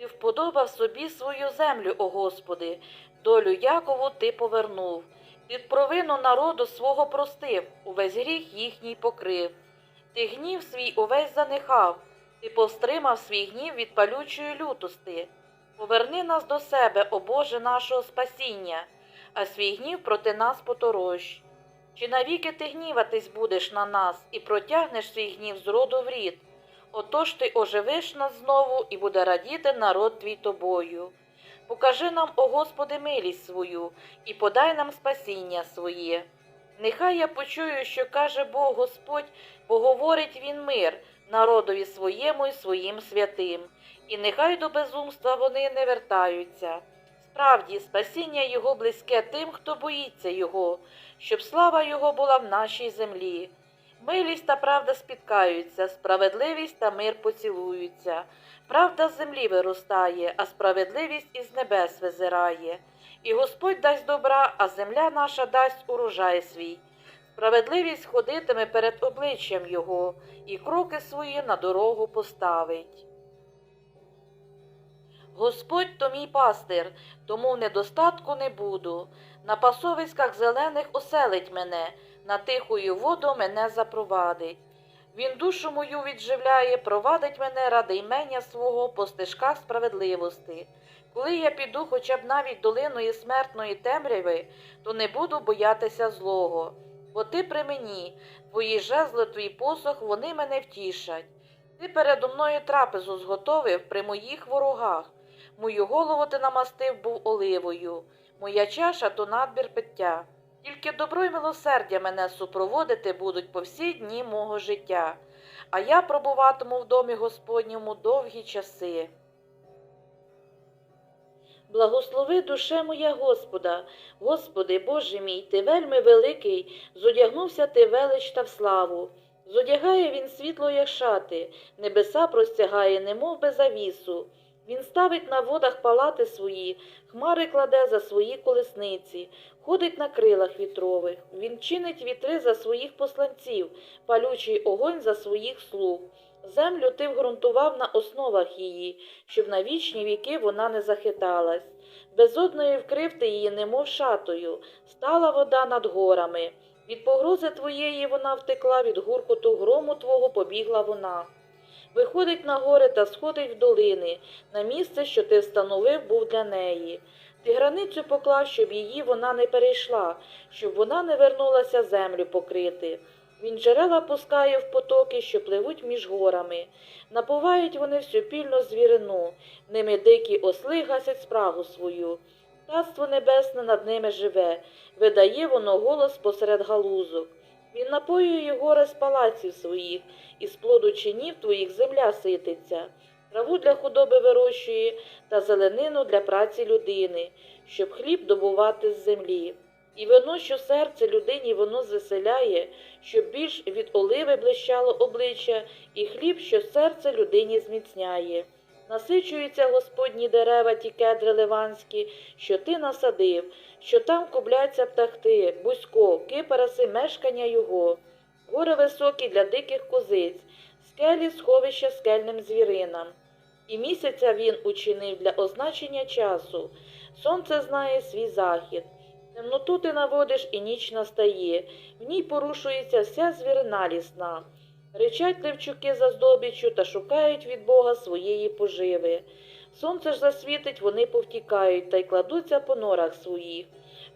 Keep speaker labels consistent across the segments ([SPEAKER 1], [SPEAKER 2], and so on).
[SPEAKER 1] Ти вподобав собі свою землю, о Господи, долю Якову ти повернув. Під провину народу свого простив, увесь гріх їхній покрив. Ти гнів свій увесь занехав, ти повстримав свій гнів від палючої лютости. Поверни нас до себе, о Боже нашого спасіння, а свій гнів проти нас поторощ. Чи навіки ти гніватись будеш на нас і протягнеш свій гнів з роду в рід? Отож ти оживиш нас знову і буде радіти народ твій тобою. Покажи нам, о Господи, милість свою, і подай нам спасіння своє. Нехай я почую, що каже Бог Господь, бо говорить він мир народові своєму і своїм святим, і нехай до безумства вони не вертаються. Справді, спасіння Його близьке тим, хто боїться Його, щоб слава Його була в нашій землі. Милість та правда спіткаються, справедливість та мир поцілуються. Правда з землі виростає, а справедливість із небес визирає. І Господь дасть добра, а земля наша дасть урожай свій. Справедливість ходитиме перед обличчям Його, і кроки свої на дорогу поставить. Господь то мій пастир, тому в недостатку не буду. На пасовиськах зелених оселить мене, на тихою воду мене запровадить. Він душу мою відживляє, провадить мене ради імення свого по стежках справедливості. Коли я піду хоча б навіть долиною смертної темряви, то не буду боятися злого. Бо ти при мені, твої жезли, твій посох, вони мене втішать. Ти передо мною трапезу зготовив при моїх ворогах. Мою голову ти намастив був оливою, моя чаша то надбір пиття. Тільки добро й милосердя мене супроводити будуть по всі дні мого життя, а я пробуватиму в домі Господньому довгі часи. Благослови душе моя Господа, Господи Боже мій, ти вельми великий, зодягнувся ти велич та в славу. Зодягає він світло, як шати, небеса простягає, немов би завісу. Він ставить на водах палати свої, хмари кладе за свої колесниці, ходить на крилах вітрових. Він чинить вітри за своїх посланців, палючий огонь за своїх слуг. Землю ти вґрунтував на основах її, щоб на вічні віки вона не захиталась. Безодною вкрив ти її, немов шатою, стала вода над горами. Від погрози твоєї вона втекла, від гуркоту грому твого побігла вона. Виходить на гори та сходить в долини, на місце, що ти встановив, був для неї. Ти границю поклав, щоб її вона не перейшла, щоб вона не вернулася землю покрити. Він джерела пускає в потоки, що пливуть між горами. Напувають вони всю пільну звірину, ними дикі осли гасять спрагу свою. Царство небесне над ними живе, видає воно голос посеред галузок. Він напоює гори з палаців своїх, і з плоду чинів твоїх земля сититься. Траву для худоби вирощує та зеленину для праці людини, щоб хліб добувати з землі. І вино, що серце людині воно звеселяє, щоб більш від оливи блищало обличчя, і хліб, що серце людині зміцняє. Насичуються господні дерева, ті кедри ливанські, що ти насадив, що там кубляться птахти, бузько, кипараси мешкання його, гори високі для диких козиць, скелі сховища скельним звіринам. І місяця він учинив для означення часу. Сонце знає свій захід. Темноту ти наводиш, і ніч настає, в ній порушується вся звірина лісна. Речать левчуки за здобіччю та шукають від Бога своєї поживи. Сонце ж засвітить, вони повтікають та й кладуться по норах своїх.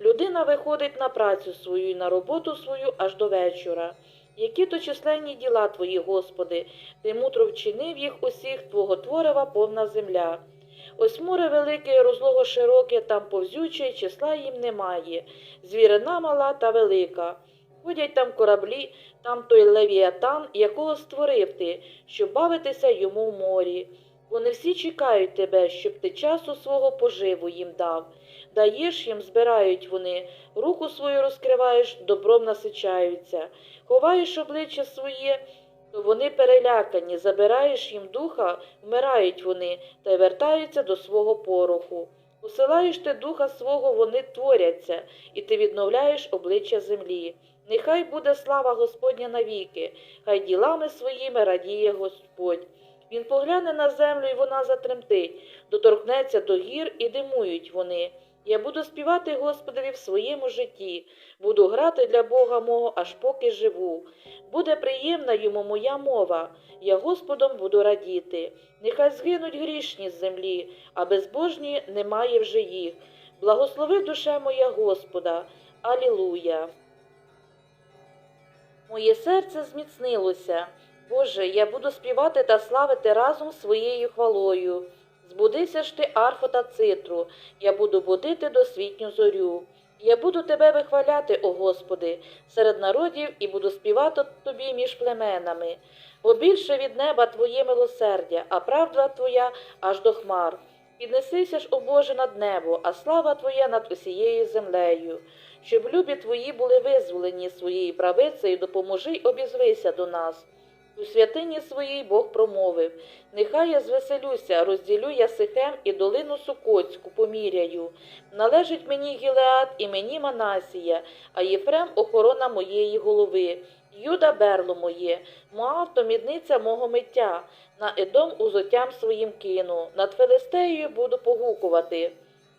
[SPEAKER 1] Людина виходить на працю свою і на роботу свою аж до вечора. Які то численні діла твої, Господи, ти мудро вчинив їх усіх, твого творива повна земля. Ось море велике, розлого широке, там повзюче, числа їм немає. Звірина мала та велика. Ходять там кораблі, там той левіатан, якого створив ти, щоб бавитися йому в морі. Вони всі чекають тебе, щоб ти часу свого поживу їм дав. Даєш їм, збирають вони, руку свою розкриваєш, добром насичаються, ховаєш обличчя своє, то вони перелякані, забираєш їм духа, вмирають вони та й вертаються до свого пороху. Посилаєш ти духа свого, вони творяться, і ти відновляєш обличчя землі. Нехай буде слава Господня навіки, хай ділами своїми радіє Господь. Він погляне на землю, і вона затремтить, доторкнеться до гір, і димують вони. Я буду співати Господові в своєму житті, буду грати для Бога мого, аж поки живу. Буде приємна йому моя мова, я Господом буду радіти. Нехай згинуть грішні з землі, а безбожні немає вже їх. Благослови душе моя Господа. Алілуя. Моє серце зміцнилося. Боже, я буду співати та славити разом своєю хвалою. Збудися ж ти, арфо та цитру, я буду будити досвітню зорю. Я буду тебе вихваляти, о Господи, серед народів і буду співати тобі між племенами. Бо більше від неба Твоє милосердя, а правда Твоя аж до хмар. Піднесися ж, о Боже, над небо, а слава Твоя над усією землею. Щоб любі Твої були визволені своєю правицею, допоможи й обізвися до нас. У святині своїй Бог промовив Нехай я звеселюся, розділю я Сихем і долину Сукоцьку поміряю. Належить мені Гілеад і мені Манасія, а Єфрем охорона моєї голови. Юда берло моє, Моав то мідниця мого миття, на Едом узоттям своїм кину, над Филистеєю буду погукувати.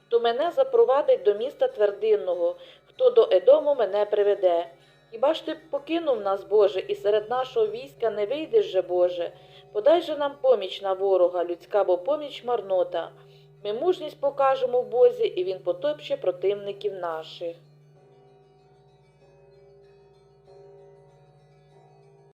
[SPEAKER 1] Хто мене запровадить до міста твердинного, хто до Едому мене приведе. Хіба ж ти покинув нас, Боже, і серед нашого війська не вийдеш же, Боже? Подай же нам поміч на ворога, людська, бо поміч марнота. Ми мужність покажемо в Бозі, і він потопче противників наших.